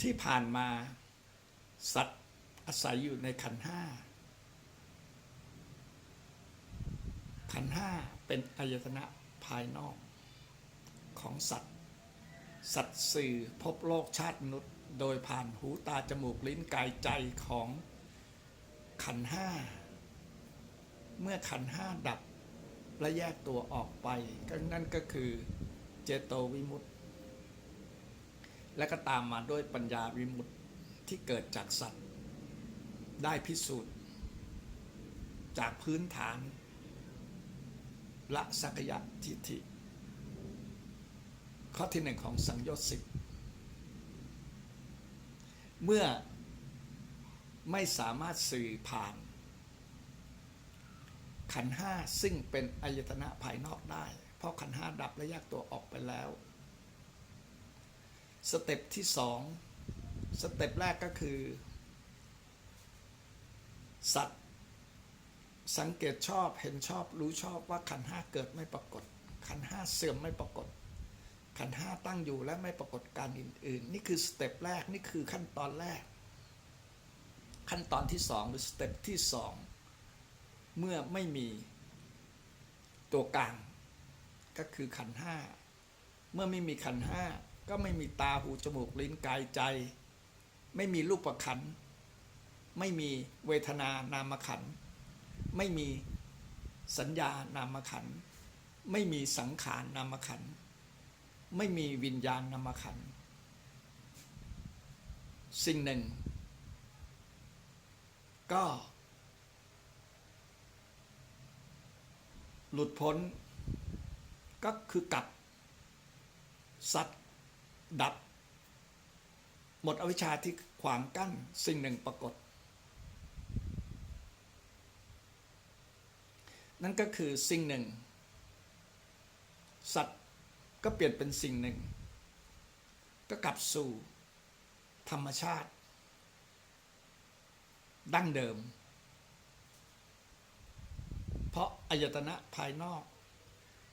ที่ผ่านมา สัตว์อาศัยอยู่ในขันห้า ขันห้าเป็นอายตนะภายนอกของสัตว์ สัตว์สื่อพบโลกชาติมนุษย์ โดยผ่านหูตาจมูกลิ้นกายใจของขันห้า เมื่อขันห้าดับและแยกตัวออกไปก็นั่นก็คือเจโตวิมุตติ และก็ตามมาด้วยปัญญาวิมุตติที่เกิดจากสัตว์ ได้พิสูจน์ จากพื้นฐาน ละสักยะทิฏฐิ ข้อที่หนึ่งของสังโยชน์สิบเมื่อไม่สามารถสื่อผ่าน ขันห้าซึ่งเป็นอายตนะภายนอกได้ เพราะขันห้าดับและแยกตัวออกไปแล้ว สเต็ปที่สองสเต็ปแรกก็คือ สัตว์ สังเกตชอบเห็นชอบรู้ชอบว่าขันห้าเกิดไม่ปรากฏ ขันห้าเสื่อมไม่ปรากฏ ขันห้าตั้งอยู่และไม่ปรากฏการอื่น ๆ นี่คือสเต็ปแรกนี่คือขั้นตอนแรก ขั้นตอนที่สองหรือสเต็ปที่สองเมื่อไม่มีตัวกลางก็คือขันห้าเมื่อไม่มีขันห้า ก็ไม่มีตาหูจมูกลิ้นกายใจ ไม่มีรูปขัน ไม่มีเวทนานามขัน ไม่มีสัญญานามขัน ไม่มีสังขารนามขัน ไม่มีวิญญาณนามขัน สิ่งหนึ่ง ก็ หลุดพ้น ก็คือกับสัตว์ ดับ หมดอวิชชาที่ขวางกั้นสิ่งหนึ่งปรากฏ นั่นก็คือสิ่งหนึ่ง สัตว์ก็เปลี่ยนเป็นสิ่งหนึ่ง ก็กลับสู่ธรรมชาติ ดั้งเดิม เพราะอายตนะภายนอก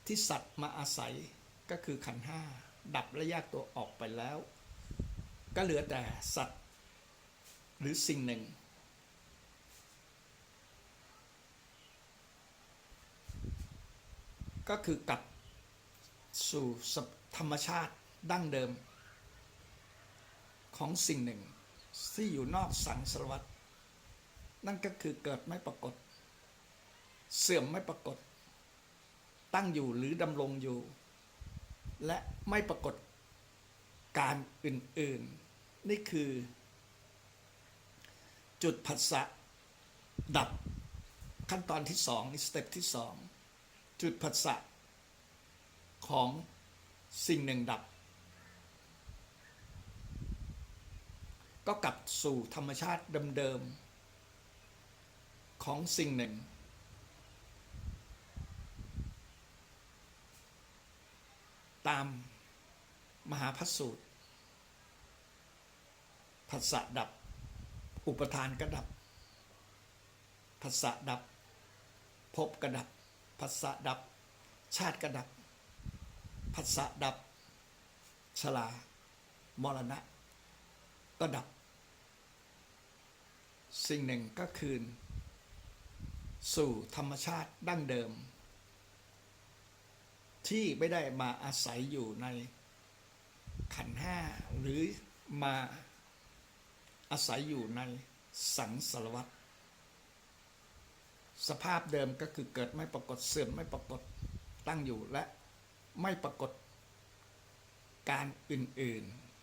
ที่สัตว์มาอาศัยก็คือขันห้า ดับและแยกตัวออกไปแล้ว ก็เหลือแต่สัตว์หรือสิ่งหนึ่ง ก็คือกลับสู่ธรรมชาติดั้งเดิม ของสิ่งหนึ่งที่อยู่นอกสังสารวัตรนั่นก็คือเกิดไม่ปรากฏ เสื่อมไม่ปรากฏ ตั้งอยู่หรือดำรงอยู่ และไม่ปรากฏการอื่น ๆ นี่คือ จุดผัสสะดับขั้นตอนที่สองสเต็ปที่สองจุดผัสสะของสิ่งหนึ่งดับ ก็กลับสู่ธรรมชาติเดิม ๆ ของสิ่งหนึ่ง ตามมหาพัสสูตรผัสสะดับ อุปทานก็ดับผัสสะดับภพกระดับผัสสะดับ ชาติกระดับผัสสะดับชลามรณะ ก็ดับ สิ่งหนึ่งก็คืน สู่ธรรมชาติดั้งเดิม ที่ไม่ได้มาอาศัยอยู่ในขันห้าหรือมาอาศัยอยู่ในสังสารวัตรสภาพเดิมก็คือเกิดไม่ปรากฏเสื่อมไม่ปรากฏตั้งอยู่และไม่ปรากฏการอื่น ๆ